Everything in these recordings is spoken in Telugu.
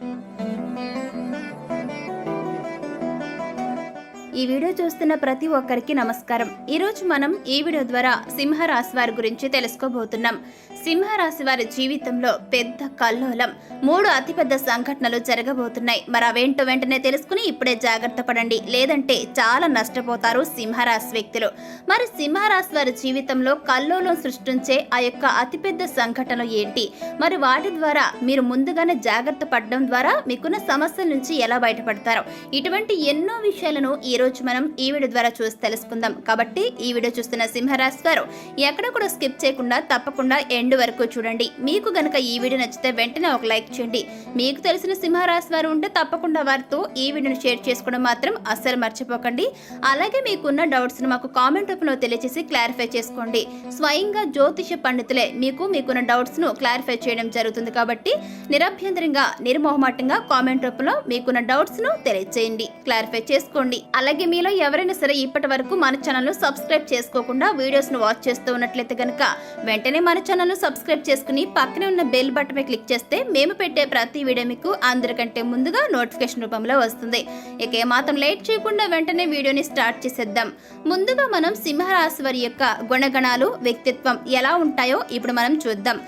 Thank you. ఈ వీడియో చూస్తున్న ప్రతి ఒక్కరికి నమస్కారం. ఈరోజు మనం ఈ వీడియో ద్వారా సింహరాశి వారి గురించి తెలుసుకోబోతున్నాం. సింహరాశి వారి జీవితంలో పెద్ద కల్లోలం. మూడు అతిపెద్ద సంఘటనలు జరగబోతున్నాయి. మరి అవేంటో వెంటనే తెలుసుకుని ఇప్పుడే జాగ్రత్త పడండి. లేదంటే చాలా నష్టపోతారు సింహరాశి వ్యక్తులు. మరి సింహరాశి వారి జీవితంలో కల్లోలం సృష్టించే ఆ యొక్క అతిపెద్ద సంఘటనలు ఏంటి? మరి వాటి ద్వారా మీరు ముందుగానే జాగ్రత్త పడడం ద్వారా మీకున్న సమస్యల నుంచి ఎలా బయటపడతారో? ఇటువంటి ఎన్నో విషయాలను ఈ రోజు మనం ఈ వీడియో ద్వారా చూసి తెలుసుకుందాం. కాబట్టి ఈ వీడియో చూస్తున్న సింహరాశి వారు ఎక్కడ కూడా స్కిప్ చేయకుండా తప్పకుండా ఎండ్ వరకు చూడండి. మీకు గనక ఈ వీడియో నచ్చితే వెంటనే ఒక లైక్ చేయండి. మీకు తెలిసిన సింహరాశి వారు ఉంటే తప్పకుండా వారితో ఈ వీడియోను షేర్ చేసుకోవడం మాత్రం అస్సలు మర్చిపోకండి. అలాగే మీకున్న డౌట్స్ను మాకు కామెంట్ రూపంలో తెలియజేసి క్లారిఫై చేసుకోండి. స్వయంగా జ్యోతిష పండితులే మీకు మీకున్న డౌట్స్ను క్లారిఫై చేయడం జరుగుతుంది కాబట్టి నిరభ్యంతరంగా నిర్మోహమాటంగా కామెంట్ రూపంలో మీకున్న డౌట్స్ను తెలియజేయండి క్లారిఫై చేసుకోండి. అలాగే మీలో ఎవరైనా సరే ఇప్పటి వరకు మన ఛానల్ను సబ్స్క్రైబ్ చేసుకోకుండా వీడియోస్ను వాచ్ చేస్తూ ఉన్నట్లయితే కనుక వెంటనే మన ఛానల్ను సబ్స్క్రైబ్ చేసుకుని పక్కనే ఉన్న బెల్ బటన్ క్లిక్ చేస్తే మేము పెట్టే ప్రతి వీడియో మీకు అందరికంటే ముందుగా నోటిఫికేషన్ రూపంలో వస్తుంది. ఇక ఏమాత్రం లేట్ చేయకుండా వెంటనే వీడియోని స్టార్ట్ చేసేద్దాం. ముందుగా మనం సింహరాశి వారి యొక్క గుణగణాలు వ్యక్తిత్వం ఎలా ఉంటాయో ఇప్పుడు మనం చూద్దాం.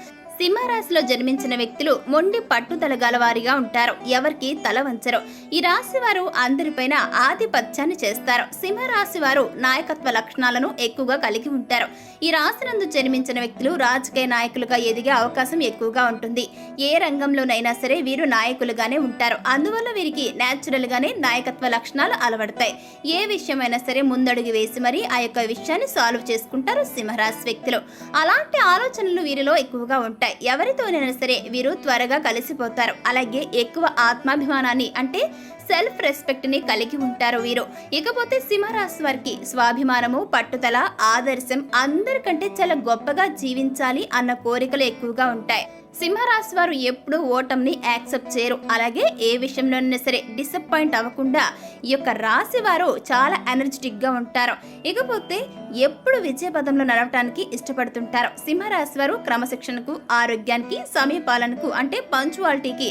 సింహరాశిలో జన్మించిన వ్యక్తులు మొండి పట్టుదల గలవారిగా ఉంటారు. ఎవరికి తల వంచరు. ఈ రాశి వారు అందరిపైన ఆధిపత్యాన్ని చేస్తారు. సింహరాశి వారు నాయకత్వ లక్షణాలను ఎక్కువగా కలిగి ఉంటారు. ఈ రాశి నందు జన్మించిన వ్యక్తులు రాజకీయ నాయకులుగా ఎదిగే అవకాశం ఎక్కువగా ఉంటుంది. ఏ రంగంలోనైనా సరే వీరు నాయకులుగానే ఉంటారు. అందువల్ల వీరికి న్యాచురల్ గానే నాయకత్వ లక్షణాలు అలవడతాయి. ఏ విషయమైనా సరే ముందడుగు వేసి మరి ఆ యొక్క విషయాన్ని సాల్వ్ చేసుకుంటారు సింహరాశి వ్యక్తులు. అలాంటి ఆలోచనలు వీరిలో ఎక్కువగా ఉంటాయి. ఎవరితోనైనా సరే వీరు త్వరగా కలిసిపోతారు. అలాగే ఎక్కువ ఆత్మాభిమానాన్ని అంటే సెల్ఫ్ రెస్పెక్ట్ని కలిగి ఉంటారు వీరు. ఇకపోతే సింహరాశి వారికి స్వాభిమానము పట్టుదల ఆదర్శం అందరికంటే చాలా గొప్పగా జీవించాలి అన్న కోరికలు ఎక్కువగా ఉంటాయి. సింహరాశి వారు ఎప్పుడూ ఓటమిని యాక్సెప్ట్ చేయరు. అలాగే ఏ విషయంలోనైనా సరే డిసప్పాయింట్ అవ్వకుండా ఈ యొక్క రాశి వారు చాలా ఎనర్జెటిక్గా ఉంటారు. ఇకపోతే ఎప్పుడు విజయపదంలో నడవటానికి ఇష్టపడుతుంటారు. సింహరాశి వారు క్రమశిక్షణకు ఆరోగ్యానికి సమయపాలనకు అంటే పంచువాలిటీకి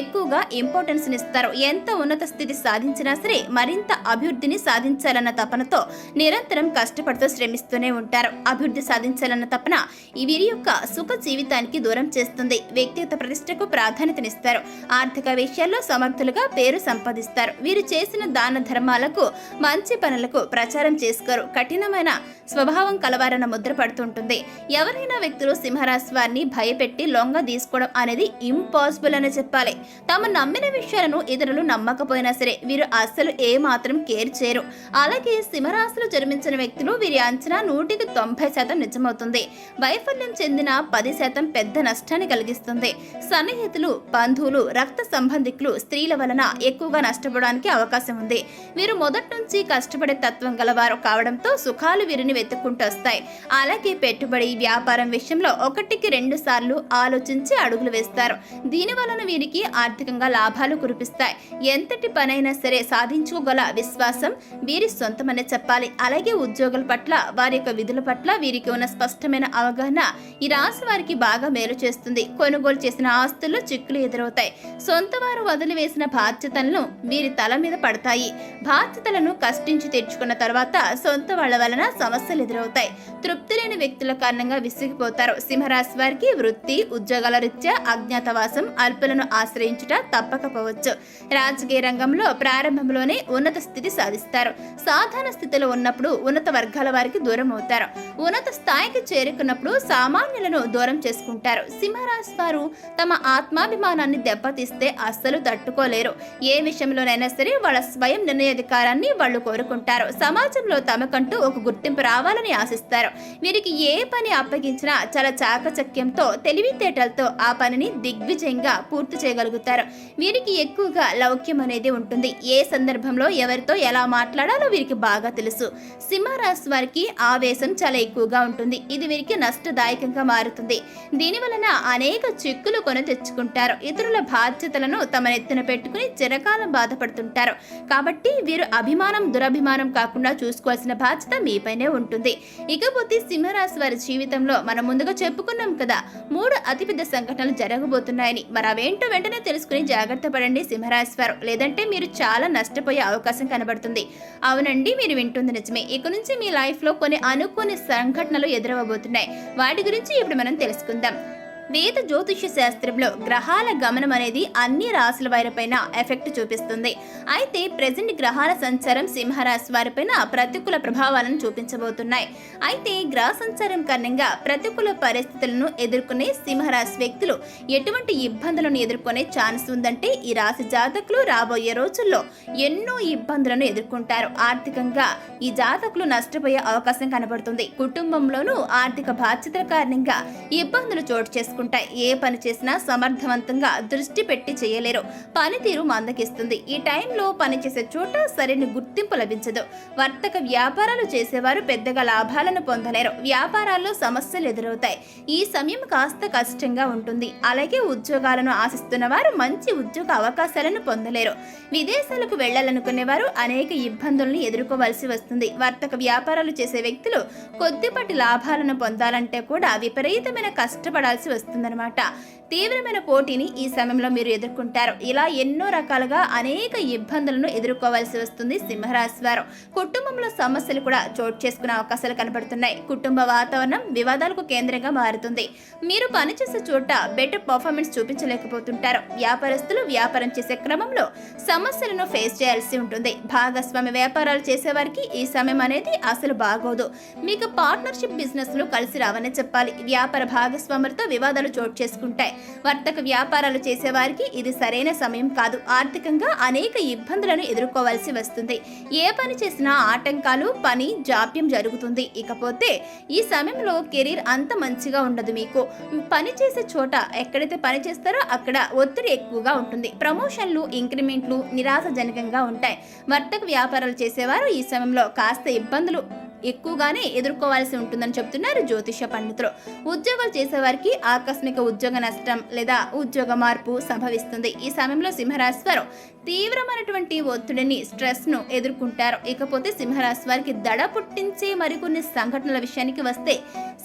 ఎక్కువగా ఇంపార్టెన్స్ ఇస్తారు. ఎంత ఉన్నత స్థితి సాధించినా సరే మరింత అభివృద్ధిని సాధించాలన్న తపనతో నిరంతరం కష్టపడుతూ శ్రమిస్తూనే ఉంటారు. అభివృద్ధి సాధించాలన్న తపన వీరి యొక్క సుఖ జీవితానికి దూరం చేస్తుంది. వ్యక్తిగత ప్రతిష్టకు ప్రాధాన్యతనిస్తారు. ఆర్థిక విషయాల్లో సమర్థులుగా పేరు సంపాదిస్తారు. వీరు చేసిన దాన ధర్మాలకు మంచి పనులకు ప్రచారం చేసుకోరు. కఠినమైన స్వభావం కలవారన్న ముద్ర పడుతుంటుంది. ఎవరైనా వ్యక్తులు సింహరాశి వారిని భయపెట్టి లొంగ తీసుకోవడం అనేది ఇంపాసిబుల్ అని చెప్పాలి. తాము నమ్మిన విషయాలను ఇతరులు లేకపోయినా సరే వీరు అస్సలు ఏ మాత్రం కేర్ చేయరు. అలాగే సింహరాశిలో జన్మించిన వ్యక్తులు వీరి అంచనా నూటికి తొంభై శాతం నిజమవుతుంది. వైఫల్యం చెందిన పది శాతం పెద్ద నష్టాన్ని కలిగిస్తుంది. సన్నిహితులు బంధువులు రక్త సంబంధికులు స్త్రీల వలన ఎక్కువగా నష్టపోవడానికి అవకాశం ఉంది. వీరు మొదటి నుంచి కష్టపడే తత్వం గలవారు కావడంతో సుఖాలు వీరిని వెతుక్కుంటూ వస్తాయి. అలాగే పెట్టుబడి వ్యాపారం విషయంలో ఒకటికి రెండు సార్లు ఆలోచించి అడుగులు వేస్తారు. దీని వలన వీరికి ఆర్థికంగా లాభాలు కురిపిస్తాయి. ఎంత ఎంతటి పనైనా సరే సాధించుకోగల విశ్వాసం వీరి సొంతమనే చెప్పాలి. అలాగే ఉద్యోగుల పట్ల వారి యొక్క విధుల పట్ల వీరికి ఉన్న స్పష్టమైన అవగాహన ఈ రాశి వారికి బాగా మేలు చేస్తుంది. కొనుగోలు చేసిన ఆస్తుల్లో చిక్కులు ఎదురవుతాయి. సొంత వారు వదిలివేసిన బాధ్యతలను వీరి తల మీద పడతాయి. బాధ్యతలను కష్టించి తెచ్చుకున్న తర్వాత సొంత వాళ్ళ వలన సమస్యలు ఎదురవుతాయి. తృప్తి లేని వ్యక్తుల కారణంగా విసిగిపోతారు. సింహరాశి వారికి వృత్తి ఉద్యోగాల రీత్యా అజ్ఞాతవాసం అల్పులను ఆశ్రయించుట తప్పకపోవచ్చు. రాజకీయ రంగంలో ప్రారంభంలోనే ఉన్నత స్థితి సాధిస్తారు. సాధారణ స్థితిలో ఉన్నప్పుడు ఉన్నత వర్గాల వారికి దూరం అవుతారు. ఉన్నత స్థాయికి చేరుకున్నప్పుడు సామాన్యులను దూరం చేసుకుంటారు. సింహరాశి వారు తమ ఆత్మాభిమానాన్ని దెబ్బతీస్తే అస్సలు తట్టుకోలేరు. ఏ విషయంలోనైనా సరే వాళ్ళ స్వయం నిర్ణయాధికారాన్ని వాళ్ళు కోరుకుంటారు. సమాజంలో తమకంటూ ఒక గుర్తింపు రావాలని ఆశిస్తారు. వీరికి ఏ పని అప్పగించినా చాలా చాకచక్యంతో తెలివితేటలతో ఆ పనిని దిగ్విజయంగా పూర్తి చేయగలుగుతారు. వీరికి ఎక్కువగా లౌక్యం అనేది ఉంటుంది. ఏ సందర్భంలో ఎవరితో ఎలా మాట్లాడాలో వీరికి బాగా తెలుసు. సింహరాశి వారికి ఆవేశం చాలా ఎక్కువగా ఉంటుంది. ఇది వీరికి నష్టదాయకంగా మారుతుంది. దీని వలన అనేక చిక్కులు కొని తెచ్చుకుంటారు. ఇతరుల బాధ్యతలను తమ నెత్తిన పెట్టుకుని చిరకాలం బాధపడుతుంటారు. కాబట్టి వీరు అభిమానం దురభిమానం కాకుండా చూసుకోవాల్సిన బాధ్యత మీపైనే ఉంటుంది. ఇకపోతే సింహరాశి వారి జీవితంలో మనం ముందుగా చెప్పుకున్నాం కదా మూడు అతిపెద్ద సంఘటనలు జరగబోతున్నాయని. మరి అవేంటో వెంటనే తెలుసుకుని జాగ్రత్త పడండి సింహరాశి వారు. లేదా లేదంటే మీరు చాలా నష్టపోయే అవకాశం కనబడుతుంది. అవునండి మీరు వింటుంది నిజమే. ఇక నుంచి మీ లైఫ్లో కొన్ని అనుకోని సంఘటనలు ఎదురవబోతున్నాయి వాటి గురించి ఇప్పుడు మనం తెలుసుకుందాం. వేద జ్యోతిష్య శాస్త్రంలో గ్రహాల గమనం అనేది అన్ని రాశుల వారిపైన ఎఫెక్ట్ చూపిస్తుంది. అయితే ప్రజెంట్ గ్రహాల సంచారం సింహరాశి వారిపైన ప్రతికూల ప్రభావాలను చూపించబోతున్నాయి. అయితే గ్రహ సంచారం కారణంగా ప్రతికూల పరిస్థితులను ఎదుర్కొనే సింహరాశి వ్యక్తులు ఎటువంటి ఇబ్బందులను ఎదుర్కొనే ఛాన్స్ ఉందంటే ఈ రాశి జాతకులు రాబోయే రోజుల్లో ఎన్నో ఇబ్బందులను ఎదుర్కొంటారు. ఆర్థికంగా ఈ జాతకులు నష్టపోయే అవకాశం కనబడుతుంది. కుటుంబంలోనూ ఆర్థిక బాధ్యతల కారణంగా ఇబ్బందులు చోటు చేసుకుంటాయి ఏ పని చేసినా సమర్థవంతంగా దృష్టి పెట్టి చేయలేరు. పనితీరు మందకిస్తుంది ఈ టైంలో పనిచేసే చోట సరైన గుర్తింపు లభించదు. వర్తక వ్యాపారాలు చేసేవారు పెద్దగా లాభాలను పొందలేరు. వ్యాపారాల్లో సమస్యలు ఎదురవుతాయి. ఈ సమయం కాస్త కష్టంగా ఉంటుంది. అలాగే ఉద్యోగాలను ఆశిస్తున్న వారు మంచి ఉద్యోగ అవకాశాలను పొందలేరు. విదేశాలకు వెళ్ళాలనుకునే వారు అనేక ఇబ్బందులను ఎదుర్కోవాల్సి వస్తుంది. వర్తక వ్యాపారాలు చేసే వ్యక్తులు కొద్దిపాటి లాభాలను పొందాలంటే కూడా విపరీతమైన కష్టపడాల్సి వస్తుంది. వస్తుందన్నమాట తీవ్రమైన పోటీని ఈ సమయంలో మీరు ఎదుర్కొంటారు. ఇలా ఎన్నో రకాలుగా అనేక ఇబ్బందులను ఎదుర్కోవాల్సి వస్తుంది సింహరాశి వారు. కుటుంబంలో సమస్యలు కూడా చోటు చేసుకునే అవకాశాలు కనబడుతున్నాయి. కుటుంబ వాతావరణం వివాదాలకు కేంద్రంగా మారుతుంది. మీరు పనిచేసే చోట బెటర్ పర్ఫార్మెన్స్ చూపించలేకపోతుంటారు. వ్యాపారస్తులు వ్యాపారం చేసే క్రమంలో సమస్యలను ఫేస్ చేయాల్సి ఉంటుంది. భాగస్వామి వ్యాపారాలు చేసేవారికి ఈ సమయం అనేది అసలు బాగోదు. మీకు పార్ట్నర్షిప్ బిజినెస్లో కలిసి రావని చెప్పాలి. వ్యాపార భాగస్వాములతో వివాదాలు చోటు చేసుకుంటాయి. వర్తక వ్యాపారాలు చేసేవారికి ఇది సరైన సమయం కాదు. ఆర్థికంగా అనేక ఇబ్బందులను ఎదుర్కోవాల్సి వస్తుంది. ఏ పని చేసినా ఆటంకాలు పని జాప్యం జరుగుతుంది. ఇకపోతే ఈ సమయంలో కెరీర్ అంత మంచిగా ఉండదు మీకు. పని చేసే చోట ఎక్కడైతే పని చేస్తారో అక్కడ ఒత్తిడి ఎక్కువగా ఉంటుంది. ప్రమోషన్లు ఇంక్రిమెంట్లు నిరాశజనకంగా ఉంటాయి. వర్తక వ్యాపారాలు చేసేవారు ఈ సమయంలో కాస్త ఇబ్బందులు ఎక్కువగానే ఎదుర్కోవాల్సి ఉంటుందని చెప్తున్నారు జ్యోతిష పండితులు. ఉద్యోగాలు చేసేవారికి ఆకస్మిక ఉద్యోగ నష్టం లేదా ఉద్యోగ మార్పు సంభవిస్తుంది. ఈ సమయంలో సింహరాశి వారు తీవ్రమైనటువంటి ఒత్తిడిని స్ట్రెస్ను ఎదుర్కొంటారు. ఇకపోతే సింహరాశి వారికి దడ పుట్టించే మరికొన్ని సంఘటనల విషయానికి వస్తే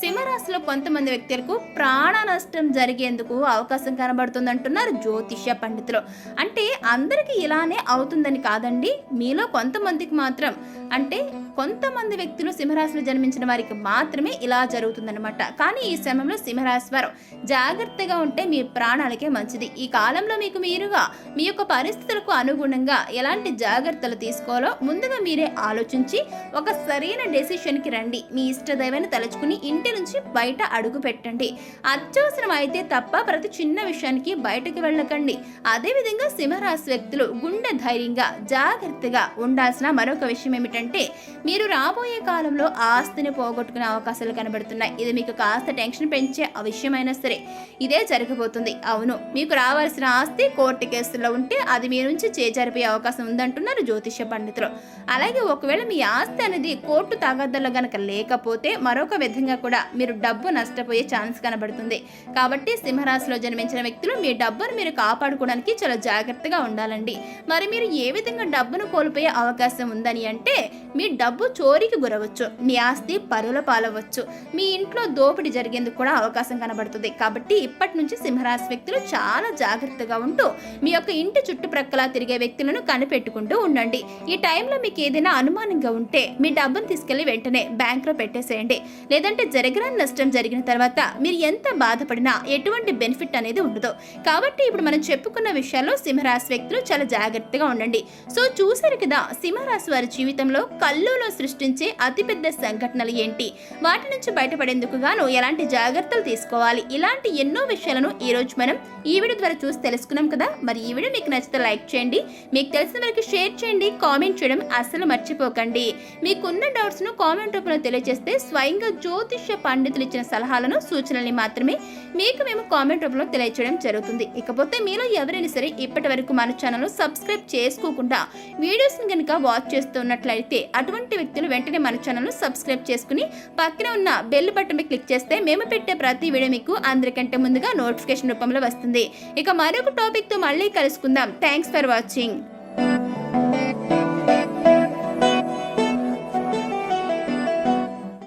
సింహరాశిలో కొంతమంది వ్యక్తులకు ప్రాణ నష్టం జరిగేందుకు అవకాశం కనబడుతుందంటున్నారు జ్యోతిష పండితులు. అంటే అందరికీ ఇలానే అవుతుందని కాదండి. మీలో కొంతమందికి మాత్రం అంటే కొంతమంది వ్యక్తులు సింహరాశిలో జన్మించిన వారికి మాత్రమే ఇలా జరుగుతుందన్నమాట. కానీ ఈ సమయంలో సింహరాశి వారు జాగ్రత్తగా ఉంటే మీ ప్రాణాలకే మంచిది. ఈ కాలంలో మీకు మీరుగా మీ యొక్క పరిస్థితులకు అనుగుణంగా ఎలాంటి జాగ్రత్తలు తీసుకోవాలో ముందుగా మీరే ఆలోచించి ఒక సరైన డెసిషన్కి రండి. మీ ఇష్టదైవాన్ని తలుచుకుని ఇంటి నుంచి బయట అడుగు పెట్టండి. అత్యవసరం అయితే తప్ప ప్రతి చిన్న విషయానికి బయటకు వెళ్ళకండి. అదేవిధంగా సింహరాశి వ్యక్తులు గుండె ధైర్యంగా జాగ్రత్తగా ఉండాల్సిన మరొక విషయం ఏమిటంటే మీరు రాబోయే కాలంలో ఆస్తిని పోగొట్టుకునే అవకాశాలు కనబడుతున్నాయి. ఇది మీకు కాస్త టెన్షన్ పెంచే ఆ విషయమైనా సరే ఇదే జరగబోతుంది. అవును మీకు రావాల్సిన ఆస్తి కోర్టు కేసుల్లో ఉంటే అది మీ నుంచి చేజారిపోయే అవకాశం ఉందంటున్నారు జ్యోతిష పండితులు. అలాగే ఒకవేళ మీ ఆస్తి అనేది కోర్టు తాగద్దలో గనక లేకపోతే మరొక విధంగా కూడా మీరు డబ్బు నష్టపోయే ఛాన్స్ కనబడుతుంది. కాబట్టి సింహరాశిలో జన్మించిన వ్యక్తులు మీ డబ్బును మీరు కాపాడుకోవడానికి చాలా జాగ్రత్తగా ఉండాలండి. మరి మీరు ఏ విధంగా డబ్బును కోల్పోయే అవకాశం ఉందని అంటే మీ డబ్బు చోరీకి గురవచ్చు మీ ఆస్తి పరుల పాలవచ్చు. మీ ఇంట్లో దోపిడీ జరిగేందుకు కూడా అవకాశం కనబడుతుంది. కాబట్టి ఇప్పటి నుంచి సింహరాశి వ్యక్తులు చాలా జాగ్రత్తగా ఉంటూ మీ యొక్క ఇంటి చుట్టుప్రక్కల తిరిగే వ్యక్తులను కనిపెట్టుకుంటూ ఉండండి. ఈ టైంలో మీకు ఏదైనా అనుమానంగా ఉంటే మీ డబ్బును తీసుకెళ్ళి వెంటనే బ్యాంక్లో పెట్టేసేయండి. లేదంటే జరగరాని నష్టం జరిగిన తర్వాత మీరు ఎంత బాధపడినా ఎటువంటి బెనిఫిట్ అనేది ఉండదు. కాబట్టి ఇప్పుడు మనం చెప్పుకున్న విషయాల్లో సింహరాశి వ్యక్తులు చాలా జాగ్రత్తగా ఉండండి. సో చూసారు కదా సింహరాశి వారి జీవితంలో కల్లులో సృష్టించే అతిపెద్ద సంఘటనలు ఏంటి? వాటి నుంచి బయటపడేందుకు గాను ఎలాంటి జాగ్రత్తలు తీసుకోవాలి? ఇలాంటి ఎన్నో విషయాలను ఈ రోజు మనం ఈ వీడియో ద్వారా చూసి తెలుసుకున్నాం కదా? మరి ఈ వీడియో మీకు నచ్చితే లైక్ చేయండి. మీకు తెలిసిన వారికి షేర్ చేయండి. కామెంట్ చేయడం అస్సలు మర్చిపోకండి. మీకున్న డౌట్స్ను కామెంట్ రూపంలో తెలియజేస్తే స్వయంగా జ్యోతిష్య పండితులు ఇచ్చిన సలహాలను సూచనల్ని మాత్రమే మీకు మేము కామెంట్ రూపంలో తెలియచేయడం జరుగుతుంది. ఇకపోతే మీలో ఎవరైనా సరే ఇప్పటి వరకు మన ఛానల్ సబ్స్క్రైబ్ చేసుకోకుండా వీడియోస్ని కనుక వాచ్ చేస్తున్నట్లయితే అటువంటి వ్యక్తులు వెంటనే మన మన ఛానల్ను సబ్స్క్రైబ్ చేసుకుని పక్కనే ఉన్న బెల్ బటన్పై క్లిక్ చేస్తే మేము పెట్టే ప్రతి వీడియో మీకు అందరికంటే ముందుగా నోటిఫికేషన్ రూపంలో వస్తుంది. ఇక మరొక టాపిక్తో మళ్ళీ కలుసుకుందాం. Thanks for watching.